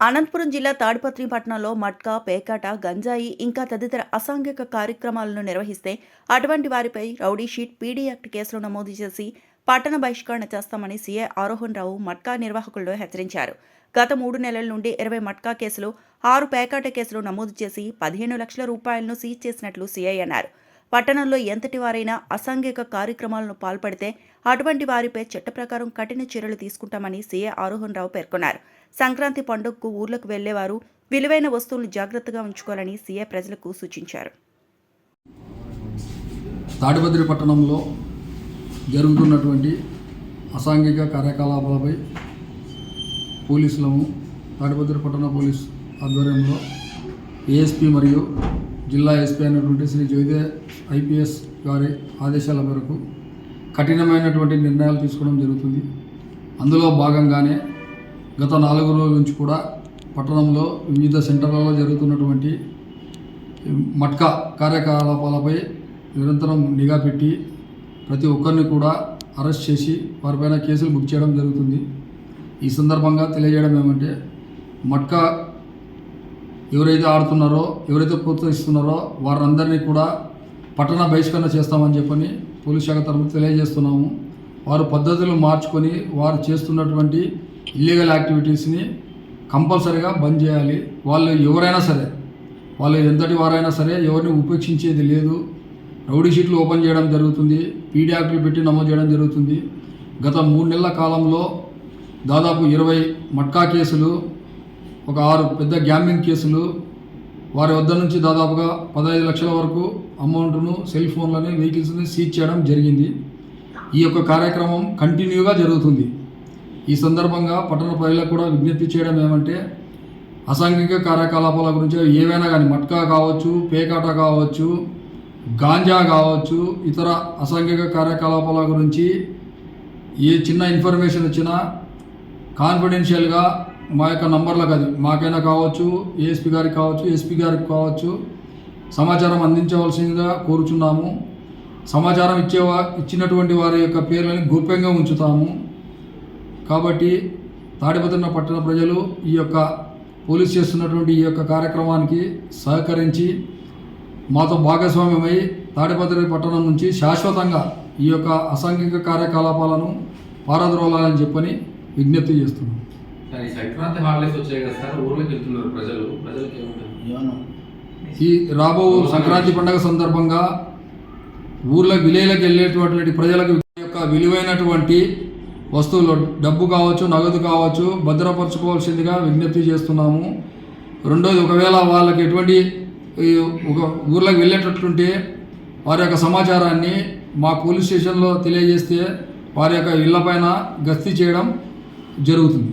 అనంతపురం జిల్లా తాడిపత్రి పట్టణంలో మట్కా పేకాట గంజాయి ఇంకా తదితర అసాంఘిక కార్యక్రమాలను నిర్వహిస్తే అటువంటి వారిపై రౌడీ షీట్ పీడీ యాక్ట్ కేసులు నమోదు చేసి పట్టణ బహిష్కరణ చేస్తామని సీఏ ఆరోహన్ రావు మట్కా నిర్వాహకుల్లో హెచ్చరించారు. గత మూడు నెలల నుండి ఇరవై మట్కా కేసులు ఆరు పేకాట కేసులు నమోదు చేసి పదిహేను లక్షల రూపాయలను సీజ్ చేసినట్లు సీఐ అన్నారు. పట్టణంలో ఎంతటి వారైనా అసాంఘిక కార్యక్రమాలను పాల్పడితే అటువంటి వారిపై చట్ట ప్రకారం కఠిన చర్యలు తీసుకుంటామని సీఏ ఆరోహన్ రావు పేర్కొన్నారు. సంక్రాంతి పండుగకు ఊర్లకు వెళ్ళేవారు విలువైన వస్తువులను జాగ్రత్తగా ఉంచుకోవాలని సీఏ ప్రజలకు సూచించారు. తాడిపత్రి పట్టణంలో జరుగుతున్నటువంటి అసాంఘిక కార్యకలాపాలపై పోలీసులము తాడిపత్రి పట్టణ పోలీస్ ఆధ్వర్యంలో ఏఎస్పీ మరియు జిల్లా ఎస్పీ అయినటువంటి శ్రీ జోయిదే ఐపీఎస్ గారి ఆదేశాల మేరకు కఠినమైనటువంటి నిర్ణయాలు తీసుకోవడం జరుగుతుంది. అందులో భాగంగానే గత నాలుగు రోజుల నుంచి కూడా పట్టణంలో వివిధ సెంటర్లలో జరుగుతున్నటువంటి మట్కా కార్యకలాపాలపై నిరంతరం నిఘా పెట్టి ప్రతి ఒక్కరిని కూడా అరెస్ట్ చేసి వారిపైన కేసులు బుక్ చేయడం జరుగుతుంది. ఈ సందర్భంగా తెలియజేయడం ఏమంటే మట్కా ఎవరైతే ఆడుతున్నారో ఎవరైతే ప్రోత్సహిస్తున్నారో వారందరినీ కూడా పట్టణ బహిష్కరణ చేస్తామని చెప్పని పోలీస్ శాఖ తరఫున తెలియజేస్తున్నాము. వారు పద్ధతులు మార్చుకొని వారు చేస్తున్నటువంటి ఇల్లీగల్ యాక్టివిటీస్ని కంపల్సరీగా బంద్ చేయాలి. వాళ్ళు ఎవరైనా సరే వాళ్ళు ఎంతటి వారైనా సరే ఎవరిని ఉపేక్షించేది లేదు. రౌడీ షీట్లు ఓపెన్ చేయడం జరుగుతుంది. పీడీ పెట్టి నమోదు చేయడం జరుగుతుంది. గత మూడు నెలల కాలంలో దాదాపు ఇరవై మట్కా కేసులు ఒక ఆరు పెద్ద గ్యాంబింగ్ కేసులు వారి వద్ద నుంచి దాదాపుగా పదహైదు లక్షల వరకు అమౌంట్ను సెల్ ఫోన్లని వెహికల్స్ని సీజ్ చేయడం జరిగింది. ఈ యొక్క కార్యక్రమం కంటిన్యూగా జరుగుతుంది. ఈ సందర్భంగా పట్టణ ప్రజలకు కూడా విజ్ఞప్తి చేయడం ఏమంటే అసాంఘిక కార్యకలాపాల గురించి ఏవైనా కానీ మట్కా కావచ్చు పేకాట కావచ్చు గాంజా కావచ్చు ఇతర అసాంఘిక కార్యకలాపాల గురించి ఏ చిన్న ఇన్ఫర్మేషన్ వచ్చినా కాన్ఫిడెన్షియల్గా మా యొక్క నంబర్లకు అది మాకైనా కావచ్చు ఏఎస్పీ గారికి కావచ్చు ఎస్పీ గారికి కావచ్చు సమాచారం అందించవలసిందిగా కోరుచున్నాము. సమాచారం ఇచ్చే ఇచ్చినటువంటి వారి యొక్క పేర్లని గోప్యంగా ఉంచుతాము. కాబట్టి తాడిపత్రిన పట్టణ ప్రజలు ఈ యొక్క పోలీస్ చేస్తున్నటువంటి ఈ యొక్క కార్యక్రమానికి సహకరించి మాతో భాగస్వామ్యమై తాడిపత్రి పట్టణం నుంచి శాశ్వతంగా ఈ యొక్క అసాంఘిక కార్యకలాపాలను పారద్రోలాలని చెప్పని విజ్ఞప్తి చేస్తున్నాం. సార్ ఈ సంక్రాంతి హాలిడేస్ వచ్చాయి కదా సార్ ఊర్లోకి వెళ్తున్నారు ప్రజలు. ప్రజలకు ఏమంటారు ఈ రాబో సంక్రాంతి పండుగ సందర్భంగా ఊర్లో విలేలకు వెళ్ళేటువంటి ప్రజలకు ఈ యొక్క విలువైనటువంటి వస్తువులు డబ్బు కావచ్చు నగదు కావచ్చు భద్రపరచుకోవాల్సిందిగా విజ్ఞప్తి చేస్తున్నాము. రెండోది ఒకవేళ వాళ్ళకి ఎటువంటి ఒక ఊర్లోకి వెళ్ళేటట్లుంటే వారి యొక్క సమాచారాన్ని మా పోలీస్ స్టేషన్లో తెలియజేస్తే వారి యొక్క ఇళ్ళపైన గస్తీ చేయడం జరుగుతుంది.